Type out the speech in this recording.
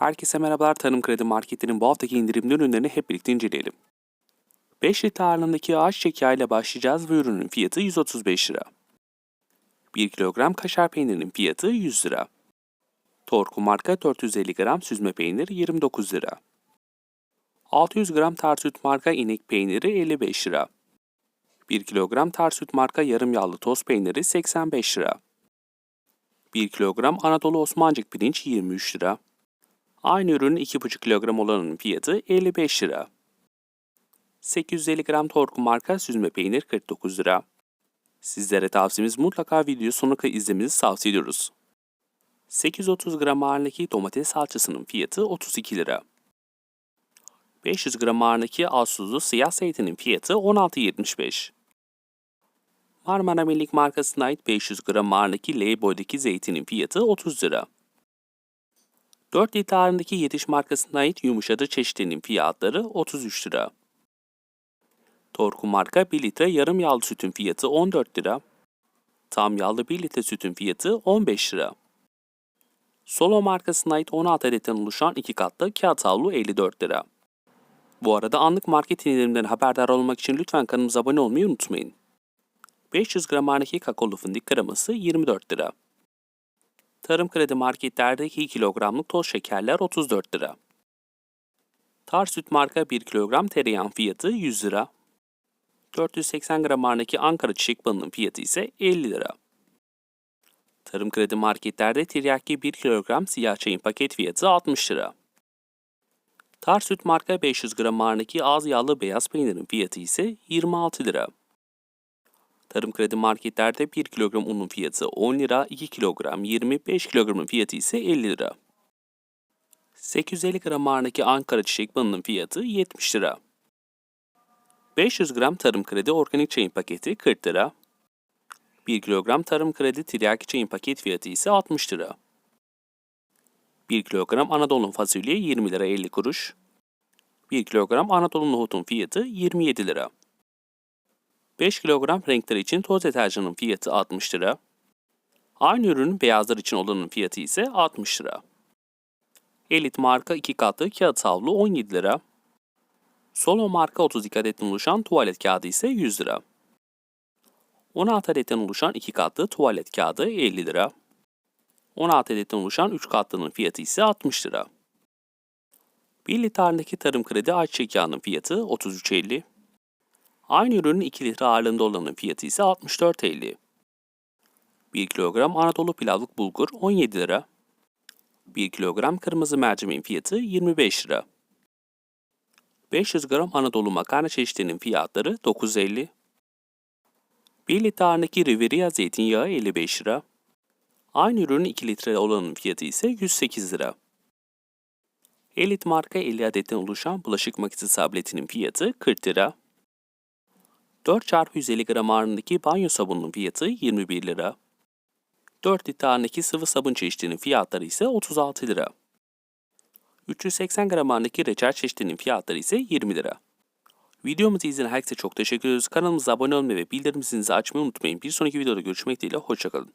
Herkese merhabalar. Tarım Kredi Market'inin bu haftaki indirimli ürünlerini hep birlikte inceleyelim. 5 litre ağırlığındaki ağaç yağı ile başlayacağız ve ürünün fiyatı 135 lira. 1 kilogram kaşar peynirinin fiyatı 100 lira. Torku marka 450 gram süzme peynir 29 lira. 600 gram tarsüt marka inek peyniri 55 lira. 1 kilogram tarsüt marka yarım yağlı toz peyniri 85 lira. 1 kilogram Anadolu Osmancık pirinç 23 lira. Aynı ürünün 2,5 kilogram olanının fiyatı 55 lira. 850 gram Torku marka süzme peynir 49 lira. Sizlere tavsiyemiz mutlaka videoyu sonuna kadar izlemenizi tavsiye ediyoruz. 830 gram ağırlığındaki domates salçasının fiyatı 32 lira. 500 gram ağırlığındaki az siyah zeytinin fiyatı 16.75. Marmara Mellik markasına ait 500 gram ağırlığındaki L boydaki zeytinin fiyatı 30 lira. 4 litre ağırlığındaki Yetiş markasına ait yumuşadı çeşitlerinin fiyatları 33 lira. Torku marka 1 litre yarım yağlı sütün fiyatı 14 lira. Tam yağlı 1 litre sütün fiyatı 15 lira. Solo markasına ait 16 adetten oluşan 2 katlı kağıt havlu 54 lira. Bu arada anlık market indirimlerinden haberdar olmak için lütfen kanalımıza abone olmayı unutmayın. 500 gram ağırlığındaki kakaolu fındık kreması 24 lira. Tarım kredi marketlerdeki 2 kilogramlık toz şekerler 34 lira. Tar süt marka 1 kilogram tereyağın fiyatı 100 lira. 480 gram ağırlığındaki Ankara çiçek balının fiyatı ise 50 lira. Tarım kredi marketlerde tiryaki 1 kilogram siyah çayın paket fiyatı 60 lira. Tar süt marka 500 gram ağırlığındaki az yağlı beyaz peynirin fiyatı ise 26 lira. Tarım kredi marketlerde 1 kilogram unun fiyatı 10 lira, 2 kilogram 25 kilogramın fiyatı ise 50 lira. 850 gram ağırlığındaki Ankara çiçek balının fiyatı 70 lira. 500 gram tarım kredi organik çayın paketi 40 lira. 1 kilogram tarım kredi tiryaki çayın paket fiyatı ise 60 lira. 1 kilogram Anadolu fasulye 20 lira 50 kuruş. 1 kilogram Anadolu nohutun fiyatı 27 lira. 5 kilogram renkler için toz deterjanın fiyatı 60 lira. Aynı ürünün beyazlar için olanın fiyatı ise 60 lira. Elit marka 2 katlı kağıt havlu 17 lira. Solo marka 32 adetten oluşan tuvalet kağıdı ise 100 lira. 16 adetten oluşan 2 katlı tuvalet kağıdı 50 lira. 16 adetten oluşan 3 katlının fiyatı ise 60 lira. 1 litrendeki tarım kredi ayçiçek yağının fiyatı 33.50. Aynı ürünün 2 litre ağırlığında olanın fiyatı ise 64.50. 1 kilogram Anadolu pilavlık bulgur 17 lira. 1 kilogram kırmızı mercimeğin fiyatı 25 lira. 500 gram Anadolu makarna çeşitlerinin fiyatları 9.50. 1 litre ağırlığındaki Riviera zeytinyağı 55 lira. Aynı ürünün 2 litre olanın fiyatı ise 108 lira. Elit marka 50 adetten oluşan bulaşık makinesi tabletinin fiyatı 40 lira. 4 çarpı 150 gram ağırlığındaki banyo sabununun fiyatı 21 lira. 4 litre ağırlığındaki sıvı sabun çeşitinin fiyatları ise 36 lira. 380 gram ağırlığındaki reçel çeşitinin fiyatları ise 20 lira. Videomuzu izleyen herkese çok teşekkür ediyoruz. Kanalımıza abone olmayı ve bildirim zilinizi açmayı unutmayın. Bir sonraki videoda görüşmek dileğiyle. Hoşçakalın.